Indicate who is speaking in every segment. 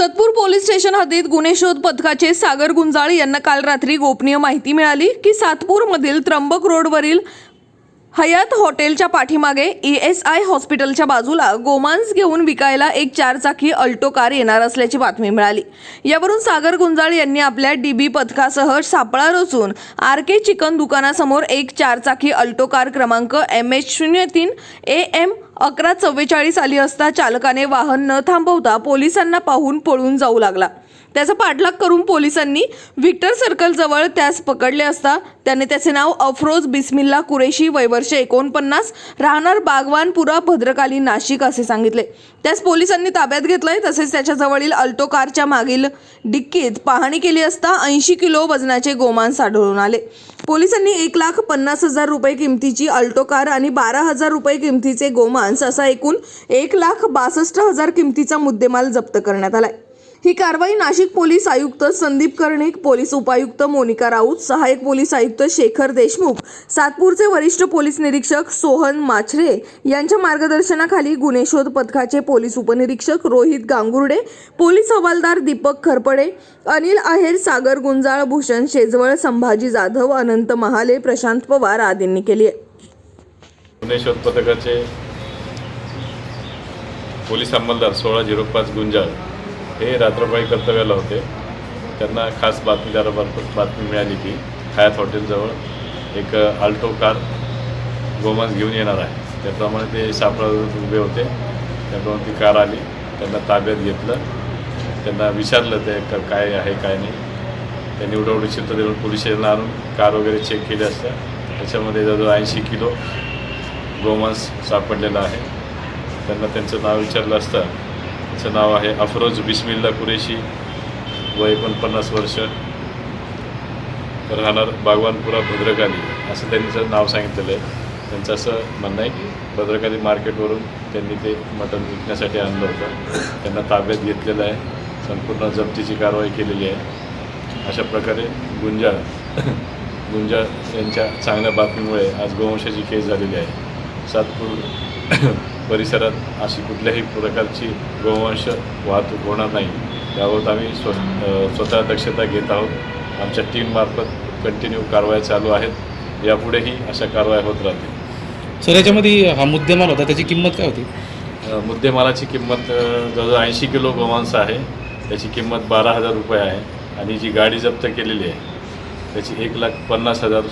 Speaker 1: सतपूर police station हद्दीत गुन्हे शोध पथकाचे सागर गुंजाळ यांना काल रात्री गोपनीय माहिती मिळाली की सातपूरमधील त्र्यंबक रोडवरील हयात हॉटेलच्या पाठीमागे ई एस आय हॉस्पिटलच्या बाजूला गोमांस घेऊन विकायला एक चारचाकी अल्टो कार येणार असल्याची बातमी मिळाली. यावरून सागर गुंजाळ यांनी आपल्या डीबी पथकासह सापळा रचून आर के चिकन दुकानासमोर एक चारचाकी अल्टो कार क्रमांक एम एच शून्य तीन ए एम अकरा चव्वेचाळीस आली असता चालकाने वाहन न थांबवता पोलिसांना पाहून पळून जाऊ लागला. त्याचा पाठलाग करून पोलिसांनी व्हिक्टर सर्कलजवळ त्यास पकडले असता त्याने त्याचे नाव अफरोज बिस्मिल्ला कुरेशी वयवर्ष एकोणपन्नास राहणार बागवानपुरा भद्रकाली नाशिक असे सांगितले. त्यास पोलिसांनी ताब्यात घेतलंय तसेच त्याच्याजवळील अल्टो कारच्या मागील डिक्कीत पाहणी केली असता ऐंशी किलो वजनाचे गोमांस आढळून आले. पोलिसांनी एक लाख पन्नास हजार रुपये किमतीची अल्टो कार आणि बारा हजार रुपये किमतीचे गोमांस असा एकूण एक लाख बासष्ट हजार किमतीचा मुद्देमाल जप्त करण्यात आलाय. ही कारवाई नाशिक पोलीस आयुक्त संदीप कर्णिक पोलीस उपायुक्त मोनिका राऊत सहाय्यक पोलीस आयुक्त शेखर देशमुख सातपूरचे वरिष्ठ पोलीस निरीक्षक सोहन माछरे यांच्या मार्गदर्शनाखाली गुन्हे शोध पथकाचे पोलीस उपनिरीक्षक रोहित गांगुर्डे पोलीस हवालदार दीपक खरपडे अनिल आहेर सागर गुंजाळ भूषण शेजवळ संभाजी जाधव अनंत महाले प्रशांत पवार आदींनी केली आहे.
Speaker 2: शोध पथकाचे पोलीस अंमलदार सोळा झिरो पाच गुंजाळ हे रात्रपाळी कर्तव्याला होते. त्यांना खास बातमीदारामार्फत बातमी मिळाली की हयात हॉटेलजवळ एक आल्टो कार गोमांस घेऊन येणार आहे. त्याप्रमाणे ते सापळावर उभे होते. त्याप्रमाणे ती कार आली. त्यांना ताब्यात घेतलं. त्यांना विचारलं ते काय आहे काय नाही. त्यांनी उडवडी चित्र देऊन पोलीस स्टेशनला आणून कार वगैरे चेक केली असता. त्याच्यामध्ये जवळजवळ ऐंशी किलो गोमांस सापडलेलं आहे. त्यांना त्यांचं नाव विचारलं असतं. त्याचं नाव आहे अफरोज बिस्मिल्ला कुरेशी. व एकोणपन्नास वर्ष. राहणार बागवानपुरा भद्रकाली. असं त्यांचं नाव सांगितलेलं आहे. त्यांचं असं म्हणणं आहे की भद्रकाली मार्केटवरून त्यांनी ते मटण विकण्यासाठी आणलं होतं. त्यांना ताब्यात घेतलेलं आहे. संपूर्ण जप्तीची कारवाई केलेली आहे. अशा प्रकारे गुंजाळ गुंजाळ यांच्या चांगल्या बातमीमुळे आज गोवंशाची केस झालेली आहे. सातपूर परिसरात अशी कुठल्याही प्रकारची गोवंश वाहतूक होणार नाही. त्याबाबत आम्ही स्व स्वतः दक्षता घेत आहोत. आमच्या टीममार्फत कंटिन्यू कारवाया चालू आहेत. यापुढेही अशा कारवाया होत राहतील.
Speaker 3: सर याच्यामध्ये हा मुद्देमाल होता त्याची किंमत काय होती?
Speaker 2: मुद्देमालाची किंमत जवळजवळ ऐंशी किलो गोमांस आहे. त्याची किंमत बारा हजार रुपये आहे आणि जी गाडी जप्त केलेली आहे त्याची एक लाख पन्नास हजार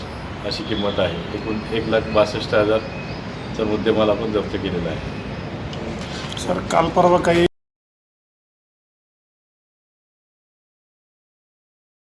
Speaker 2: अशी किंमत आहे. एकूण एक लाख बासष्ट हजारचा मुद्देमाल आपण जप्त केलेला आहे.
Speaker 4: सर काल परवा काही